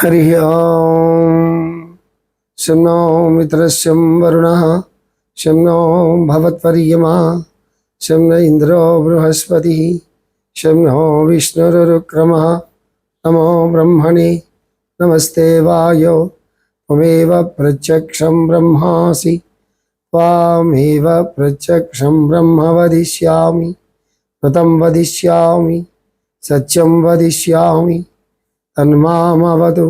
हरि ओम्। शं नो मित्रस्यं वरुणः। शं नो भवत्वर्यमा शं न इन्द्रो बृहस्पतिः। शं नो विष्णुरुक्रमः। नमो ब्रह्मणे। नमस्ते वायो। त्वमेव प्रत्यक्षं ब्रह्मासि। त्वामेव प्रत्यक्षं ब्रह्म वदिष्यामि। कृतं वदिष्यामि। सत्यं वदिष्यामि। తన్మామవతు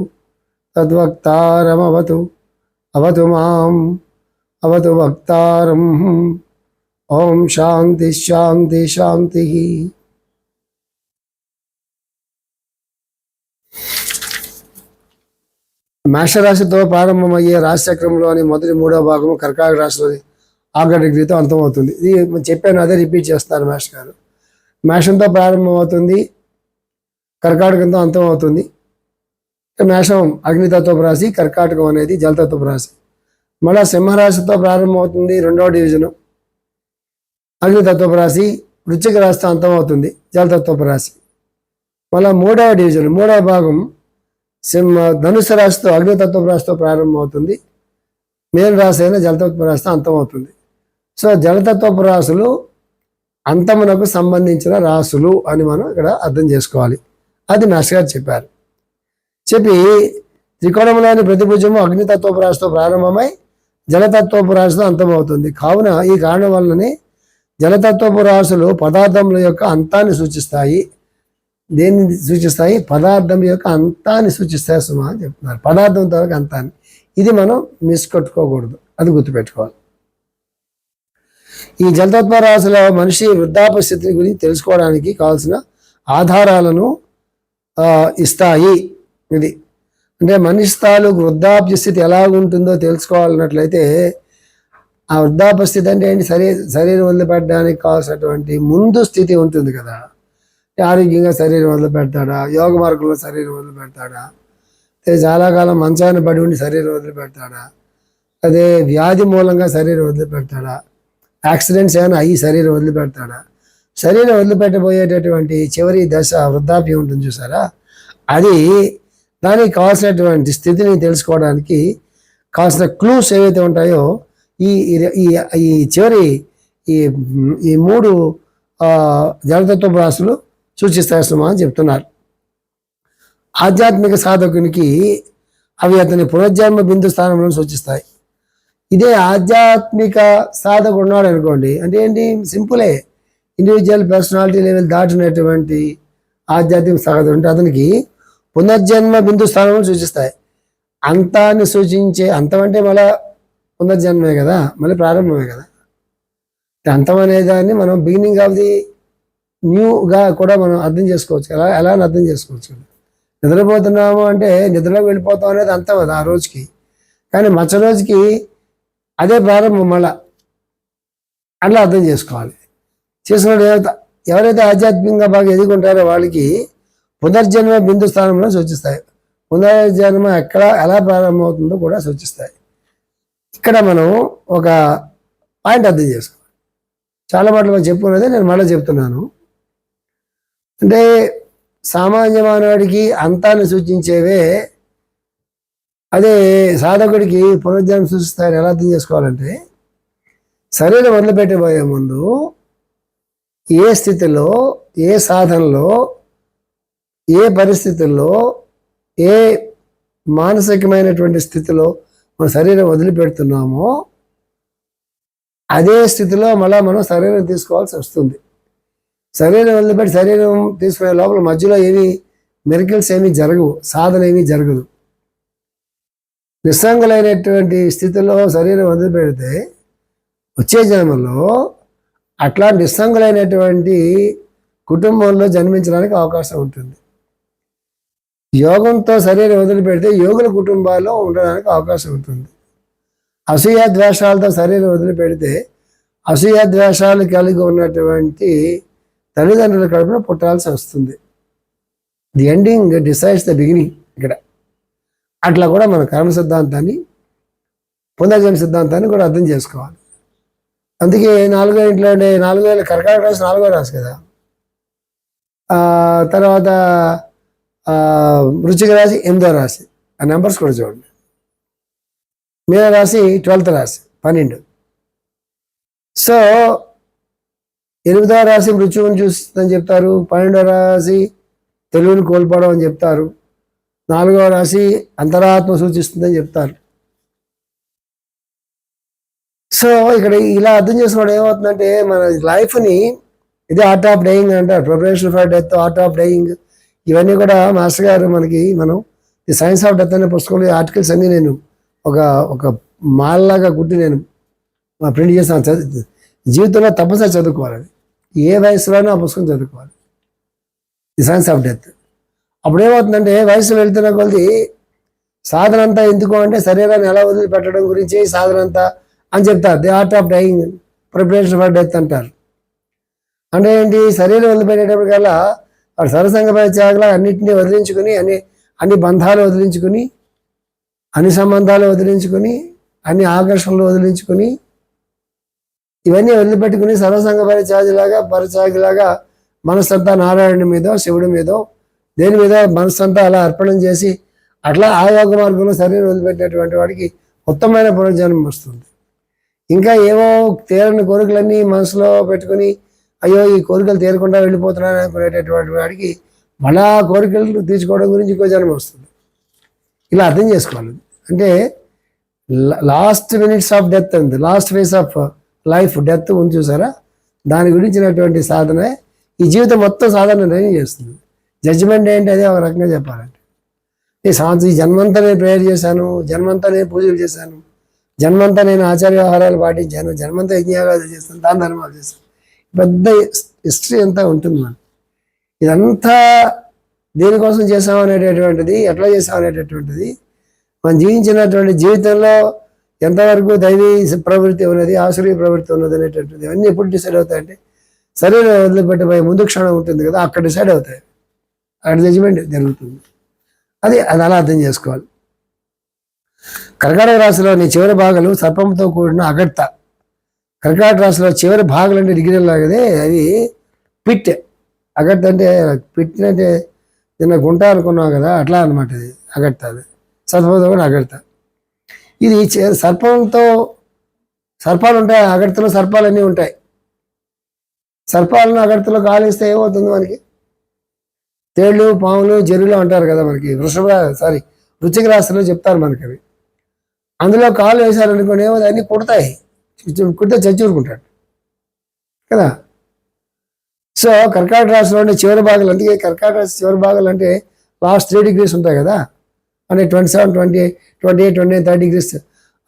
తద్వక్తారమవతు అవతు మాం అవతు వక్తారం. ఓం శాంతి శాంతి శాంతి. మేషరాశితో ప్రారంభమయ్యే రాశిచక్రంలోని మొదటి మూడో భాగం కర్కాటక రాశిలోని ఆగ్ర డిగ్రీతో అంతమవుతుంది. ఇది చెప్పాను అదే రిపీట్ చేస్తారు మేష గారు మేషంతో ప్రారంభమవుతుంది కర్కాటకంతో అంతమవుతుంది. మేషం అగ్నితత్వపు రాశి కర్కాటకం అనేది జలతత్వపు రాశి. మళ్ళా సింహరాశితో ప్రారంభమవుతుంది రెండవ డివిజను. అగ్నితత్వపు రాశి వృచ్చిక రాశితో అంతమవుతుంది జలతత్వపు రాశి. మళ్ళా మూడవ డివిజన్ మూడవ భాగం సింహ ధనుసు రాశితో అగ్నితత్వపు రాశితో ప్రారంభమవుతుంది మేన రాశి అయిన జలతత్వ రాశితో అంతమవుతుంది. సో జలతత్వపు రాశులు అంతమునకు సంబంధించిన రాశులు అని మనం ఇక్కడ అర్థం చేసుకోవాలి. అది మాస్టర్ గారు చెప్పారు. చెప్పి త్రికోణంలోని ప్రతిభుజము అగ్నితత్వపురాశతో ప్రారంభమై జలతత్వపు రాశితో అంతమవుతుంది. కావున ఈ కారణం వల్లనే జలతత్వపు రాశులు పదార్థముల యొక్క అంతాన్ని సూచిస్తాయి. దేన్ని సూచిస్తాయి? పదార్థం యొక్క అంతాన్ని సూచిస్తాయి సుమా అని చెప్తున్నారు. పదార్థం తర్వాత అంతాన్ని. ఇది మనం మిస్ కొట్టుకోకూడదు. అది గుర్తుపెట్టుకోవాలి. ఈ జలతత్వ రాశుల మనిషి వృద్ధాప్య స్థితి గురించి తెలుసుకోవడానికి కావాల్సిన ఆధారాలను ఇస్తాయి. ఇది. అంటే మనిషి తాలూకు వృద్ధాప్య స్థితి ఎలా ఉంటుందో తెలుసుకోవాలన్నట్లయితే ఆ వృద్ధాప్య స్థితి అంటే ఏంటి? శరీర శరీరం వదిలిపెట్టడానికి కావాల్సినటువంటి ముందు స్థితి ఉంటుంది కదా. ఆరోగ్యంగా శరీరం వదిలిపెడతాడా? యోగ మార్గంలో శరీరం వదిలిపెడతాడా? అదే చాలా కాలం మంచాన్ని పడి ఉండి శరీరం వదిలిపెడతాడా? అదే వ్యాధి మూలంగా శరీరం వదిలిపెడతాడా? యాక్సిడెంట్స్ ఏమైనా అయ్యి శరీరం వదిలిపెడతాడా? శరీరం వదిలిపెట్టబోయేటటువంటి చివరి దశ వృద్ధాప్యం ఉంటుంది చూసారా? అది దానికి కావాల్సినటువంటి స్థితిని తెలుసుకోవడానికి కావాల్సిన క్లూస్ ఏవైతే ఉంటాయో ఈ ఈ- ఈ చివరి ఈ ఈ మూడు జలతత్వ రాశులు సూచిస్తాయి సుమా అని చెప్తున్నారు. ఆధ్యాత్మిక సాధకునికి అవి అతని పునర్జన్మ బిందు స్థానంలో సూచిస్తాయి. ఇదే ఆధ్యాత్మిక సాధకుడు ఉన్నాడు అనుకోండి అంటే ఏంటి? సింపులే. ఇండివిజువల్ పర్సనాలిటీ లెవెల్ దాటినటువంటి ఆధ్యాత్మిక సాధకుడు అంటే అతనికి పునర్జన్మ బిందు స్థానం సూచిస్తాయి. అంతాన్ని సూచించే అంతం అంటే మళ్ళా పునర్జన్మే కదా? మళ్ళీ ప్రారంభమే కదా? అంతం అనే దాన్ని మనం బిగినింగ్ ఆఫ్ ది న్యూగా కూడా మనం అర్థం చేసుకోవచ్చు. ఎలా ఎలా అని అర్థం చేసుకోవచ్చు. నిద్రపోతున్నాము అంటే నిద్రలోకి వెళ్ళిపోతాం అనేది అంతం అది ఆ రోజుకి. కానీ మచ్చ రోజుకి అదే ప్రారంభం మళ్ళా. అట్లా అర్థం చేసుకోవాలి. చేసుకున్న ఎవరైతే ఎవరైతే ఆధ్యాత్మికంగా బాగా ఎదుగుంటారో వాళ్ళకి పునర్జన్మ బిందు స్థానంలో సూచిస్తాయి. పునర్జన్మ ఎక్కడ ఎలా ప్రారంభమవుతుందో కూడా సూచిస్తాయి. ఇక్కడ మనం ఒక పాయింట్ అర్థం చేసుకోవాలి. చాలా మాటలు మనం చెప్పుకున్నది నేను మళ్ళీ చెప్తున్నాను. అంటే సామాన్య మానవుడికి అంతాన్ని సూచించేవే అదే సాధకుడికి పునర్జన్మ సూచిస్తాయని ఎలా అర్థం చేసుకోవాలంటే శరీరం వదిలిపెట్టబోయే ముందు ఏ స్థితిలో ఏ సాధనలో ఏ పరిస్థితుల్లో ఏ మానసికమైనటువంటి స్థితిలో మన శరీరం వదిలిపెడుతున్నామో అదే స్థితిలో మళ్ళీ మనం శరీరం తీసుకోవాల్సి వస్తుంది. శరీరం వదిలిపెట్టి శరీరం తీసుకునే లోపల మధ్యలో ఏమి మెరికల్స్ ఏమీ జరగవు సాధన ఏమీ జరగదు. నిస్సంగులైనటువంటి స్థితిలో శరీరం వదిలిపెడితే వచ్చే జన్మలో అట్లా నిస్సంగులైనటువంటి కుటుంబంలో జన్మించడానికి అవకాశం ఉంటుంది. యోగంతో శరీరం వదిలిపెడితే యోగుల కుటుంబాల్లో ఉండడానికి అవకాశం ఉంటుంది. అసూయ ద్వేషాలతో శరీరం వదిలిపెడితే అసూయ ద్వేషాలు కలిగి ఉన్నటువంటి తల్లిదండ్రుల కడుపున పుట్టాల్సి వస్తుంది. The ending decides the beginning ఇక్కడ. అట్లా కూడా మన కర్మ సిద్ధాంతాన్ని పునర్జన్మ సిద్ధాంతాన్ని కూడా అర్థం చేసుకోవాలి. అందుకే నాలుగో ఇంట్లో ఉండే నాలుగో వేల కర్కాటక రాశి నాలుగో రాశి కదా. తర్వాత ఆ, రాశి ఎనిమిదో రాశి. ఆ నెంబర్స్ కూడా చూడండి. మీద రాశి ట్వెల్త్ రాశి పన్నెండు. సో ఎనిమిదో రాశి మృత్యువుని చూస్తుందని చెప్తారు పన్నెండవ రాశి తెలుగుని కోల్పోవడం అని చెప్తారు నాలుగవ రాశి అంతరాత్మ సూచిస్తుందని చెప్తారు. సో ఇక్కడ ఇలా అర్థం చేసుకోవడం ఏమవుతుందంటే మన లైఫ్ని ఇది ఆర్ట్ ఆఫ్ డైయింగ్ అంటారు preparation for death art of dying ఇవన్నీ కూడా మాస్టర్ గారు మనకి మనం ఈ సైన్స్ ఆఫ్ డెత్ అనే పుస్తకంలో ఈ ఆర్టికల్స్ అన్నీ నేను ఒక ఒక మాల్లాగా కుట్టి నేను ప్రింట్ చేస్తాను చదువు జీవితంలో తప్పనిసరి చదువుకోవాలి. ఏ వయసులోనూ ఆ పుస్తకం చదువుకోవాలి. The science of death. అప్పుడేమవుతుందంటే వయసు వెళ్తున్న కొద్ది సాధన అంతా ఎందుకు అంటే శరీరాన్ని ఎలా వదిలిపెట్టడం గురించి సాధన అంతా అని చెప్తారు. The art of dying preparation for death అంటారు. అంటే ఏంటి? శరీరం వదిలిపెట్టేటప్పటికల్లా వాడు సరసంగ పరిత్యాగలా అన్నింటినీ వదిలించుకుని అన్ని అన్ని బంధాలు వదిలించుకుని అన్ని సంబంధాలు వదిలించుకుని అన్ని ఆకర్షణలు వదిలించుకుని ఇవన్నీ వదిలిపెట్టుకుని సర్వసంగ పరిత్యాగిలాగా పరిత్యాగిలాగా మనసంతా నారాయణుడి మీదో శివుడి మీదో దేని మీద మనసంతా అలా అర్పణం చేసి అట్లా ఆ యోగ మార్గంలో శరీరం వదిలిపెట్టినటువంటి వాడికి ఉత్తమమైన పునర్జన్మం వస్తుంది. ఇంకా ఏవో తీరని కోరికలన్నీ మనసులో పెట్టుకుని అయ్యో ఈ కోరికలు తీరకుండా వెళ్ళిపోతున్నాను అనుకునేటటువంటి వాడికి మళ్ళా కోరికలు తీర్చుకోవడం గురించి ఇంకో జన్మ వస్తుంది. ఇలా అర్థం చేసుకోవాలి. అంటే లాస్ట్ మినిట్స్ ఆఫ్ డెత్ ఉంది last phase of life death ఉంది చూసారా? దాని గురించినటువంటి సాధన ఈ జీవితం మొత్తం సాధన చేస్తుంది. జడ్జిమెంట్ ఏంటి అదే ఒక రకంగా చెప్పాలంటే. ఈ సంవత్సరం ఈ జన్మంతా నేను ప్రేయర్ చేశాను జన్మంతా నేను పూజలు చేశాను జన్మంతా నేను ఆచార వ్యవహారాలు పాటించాను జన్మంతా యజ్ఞాగాలు చేస్తాను దాని ధర్మాలు చేస్తాను. పెద్ద హిస్టరీ అంతా ఉంటుంది మనం ఇదంతా దేనికోసం చేసాం అనేటటువంటిది ఎట్లా చేసాం అనేటటువంటిది మనం జీవించినటువంటి జీవితంలో ఎంతవరకు దైవీ ప్రవృత్తి ఉన్నది ఆశ్రయ ప్రవృత్తి ఉన్నది అనేటటువంటిది ఇవన్నీ ఎప్పుడు డిసైడ్ అవుతాయంటే శరీరం వదిలిపెట్టిపోయే ముందు క్షణం ఉంటుంది కదా అక్కడ డిసైడ్ అవుతాయి. అక్కడ జడ్జిమెంట్ జరుగుతుంది. అది అది అలా అర్థం చేసుకోవాలి. కర్కాటక రాశిలోని చివరి భాగాలు సర్పంతో కూడిన అగట్ట కర్కాటక రాశిలో చివరి భాగాలు అంటే డిగ్రీ లాగదే అది పిట్. అగట్ అంటే పిట్ అంటే నిన్న గుంట అనుకున్నావు కదా అట్లా అనమాట ఇది అగట్ట అది. సర్పంతో కూడా అగడత ఇది సర్పంతో సర్పాలు ఉంటాయి అగడతలో సర్పాలన్నీ ఉంటాయి. సర్పాలను అగడతలో కాలిస్తే ఏమవుతుంది మనకి? తేళ్ళు పాములు జరువులు అంటారు కదా మనకి వృషభ సారీ వృచ్చిక రాశిలో చెప్తారు మనకి అవి. అందులో కాలు వేశారనుకోండి ఏమో అన్నీ కుడతాయి చి- కుడితే చచ్చూరుకుంటాడు కదా? సో కర్కాటక రాశిలో ఉండే చివరి భాగాలు అందుకే కర్కాటక రాశి చివరి భాగాలు అంటే లాస్ట్ త్రీ డిగ్రీస్ ఉంటాయి కదా? అంటే twenty seven twenty twenty eight twenty thirty degrees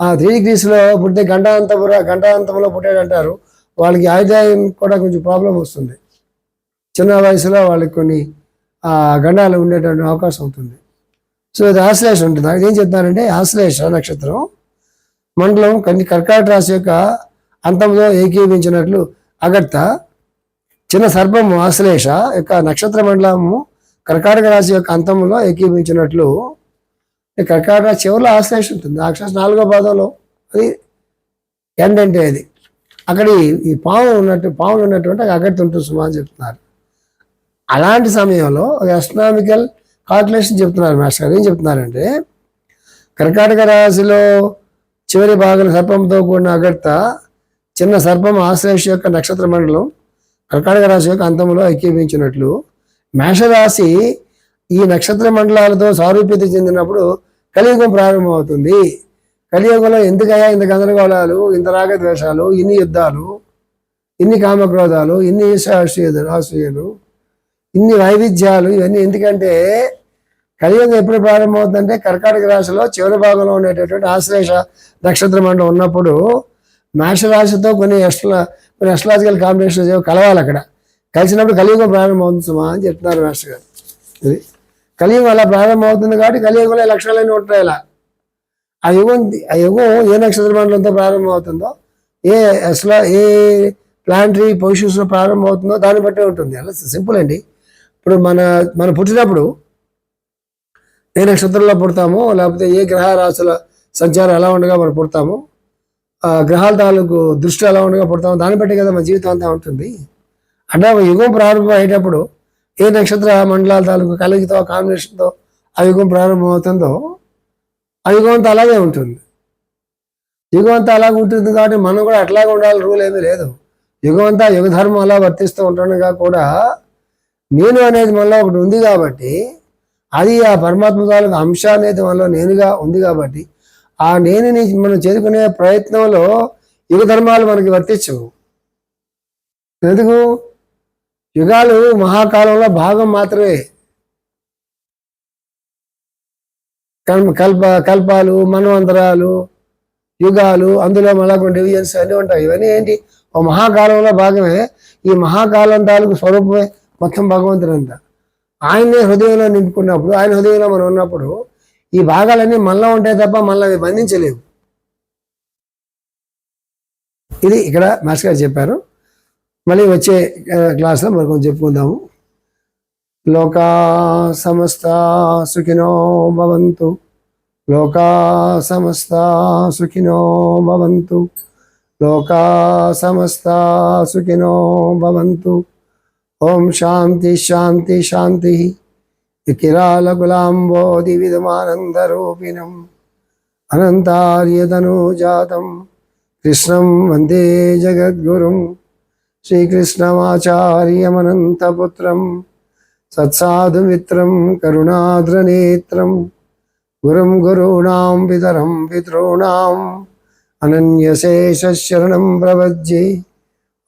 ఆ త్రీ డిగ్రీస్లో పుట్టితే గంటాంతపుర గంటాంతంలో పుట్టాడంటారు వాళ్ళకి ఆయుధాయం కూడా కొంచెం ప్రాబ్లం వస్తుంది. చిన్న వయసులో వాళ్ళకి కొన్ని గండాలు ఉండేటువంటి అవకాశం ఉంటుంది. సో ఇది ఆశ్లేష ఉంటుంది. నాకు ఏం చెప్తున్నారంటే ఆశ్లేష నక్షత్రం మండలం కన్ని కర్కాటక రాశి యొక్క అంతంలో ఏకీభించినట్లు అగర్త చిన్న సర్పము ఆశ్లేష యొక్క నక్షత్ర మండలము కర్కాటక రాశి యొక్క అంతంలో ఏకీభించినట్లు ఈ కర్కాటక రాశి చివరిలో ఆశ్లేష ఉంటుంది. అక్షర నాలుగో పాదంలో. అది ఎండ్ అంటే అది. అక్కడ ఈ- పాము ఉన్నట్టు పాములు ఉన్నటువంటి అగర్త ఉంటుంది సుమా అని చెప్తున్నారు. అలాంటి సమయంలో ఒక అస్ట్రానామికల్ కాల్కులేషన్ చెప్తున్నారు మాస్టర్ గారు. ఏం చెప్తున్నారంటే కర్కాటక రాశిలో చివరి భాగం సర్పంతో కూడిన అగర్త చిన్న సర్పం ఆశ్లేష యొక్క నక్షత్ర మండలం కర్కాటక రాశి యొక్క అంతంలో ఐక్యమించినట్లు. మేషరాశి ఈ నక్షత్ర మండలాలతో సారూప్యత చెందినప్పుడు కలియుగం ప్రారంభమవుతుంది. కలియుగంలో ఎందుకయ్యా ఇంత గందరగోళాలు ఇంత రాగద్వేషాలు ఇన్ని యుద్ధాలు ఇన్ని కామక్రోధాలు ఇన్ని ఈశాశ్రయులు ఆశ్రయలు ఇన్ని వైవిధ్యాలు ఇవన్నీ ఎందుకంటే కలియుగం ఎప్పుడు ప్రారంభమవుతుందంటే కర్కాటక రాశిలో చివరి భాగంలో ఉండేటటువంటి ఆశ్లేష నక్షత్ర మండలం ఉన్నప్పుడు మేషరాశితో కొన్ని ఎస్ట్లా కొన్ని ఎస్ట్రాలజికల్ కాంబినేషన్స్ ఏవో కలవాలి అక్కడ. కలిసినప్పుడు కలియుగం ప్రారంభమవుతుంది అని చెప్తున్నారు మాస్టర్ గారు. ఇది కలియుగం అలా ప్రారంభమవుతుంది కాబట్టి కలియుగంలో ఈ లక్షణాలన్నీ ఉంటాయి ఇలా ఆ యుగం ఆ యుగం ఏ నక్షత్ర మండలంతో ప్రారంభమవుతుందో ఏ అసలు ఏ ప్లాంటరీ పొజిషన్స్లో ప్రారంభమవుతుందో దాన్ని బట్టే ఉంటుంది. అలా సింపుల్ అండి. ఇప్పుడు మన మనం పుట్టినప్పుడు ఏ నక్షత్రంలో పుడతామో లేకపోతే ఏ గ్రహ రాశుల సంచారం ఎలా ఉండగా మనం పుడతామో ఆ గ్రహాల తాలూకు దృష్టి ఎలా ఉండగా పుడతామో దాన్ని బట్టి కదా మన జీవితం అంతా ఉంటుంది. అంటే ఒక యుగం ప్రారంభం అయ్యేటప్పుడు ఏ నక్షత్ర మండలాల తాలూకు కలయికతో కాంబినేషన్తో ఆ యుగం ప్రారంభమవుతుందో ఆ యుగం అంతా అలాగే ఉంటుంది. యుగం అంతా అలాగే ఉంటుంది కాబట్టి మనం కూడా అట్లాగే ఉండాలి రూల్ ఏమీ లేదు. యుగం అంతా యుగ ధర్మం అలా వర్తిస్తూ ఉంటుండగా కూడా నేను అనేది మనలో ఒకటి ఉంది కాబట్టి అది ఆ పరమాత్మ తాలూకు అంశ అనేది మనలో నేనుగా ఉంది కాబట్టి ఆ నేనుని మనం చేరుకునే ప్రయత్నంలో యుగ ధర్మాలు మనకి వర్తించవు. ఎందుకు? యుగాలు మహాకాలంలో భాగం మాత్రమే. కల్ప కల్ప కల్పాలు మన్వంతరాలు యుగాలు అందులో మళ్ళా డివిజన్స్ అన్నీ ఉంటాయి. ఇవన్నీ ఏంటి? ఓ మహాకాలంలో భాగమే. ఈ మహాకాలం తాలూకు స్వరూపమే మొత్తం భగవంతుడు అంతా ఆయన్నే హృదయంలో నింపుకున్నప్పుడు ఆయన హృదయంలో మనం ఉన్నప్పుడు ఈ భాగాలన్నీ మనలో ఉంటాయి తప్ప మనలో అవి బంధించలేవు. ఇది ఇక్కడ మాస్టర్ గారు చెప్పారు. మళ్ళీ వచ్చే క్లాస్లో మరి కొంచెం చెప్పుకుందాము. లోకా సమస్త సుఖినో భవంతు. లోకా సమస్త సుఖినో భవంతు. లోకా సమస్త సుఖినో భవంతు. ఓం శాంతి శాంతి శాంతి. కిరాలకులాంబోధి విధమానందరూపిణం అనంతార్యతనూజాతం కృష్ణం వందే జగద్గురుం. శ్రీకృష్ణమాచార్యమనంతపుత్రం. సత్సాధుమిత్రం కరుణాద్రనేత్రం. గురుం గురూణాం పితరం పితॄణాం. అనన్యశేషశరణం ప్రవజ్జే.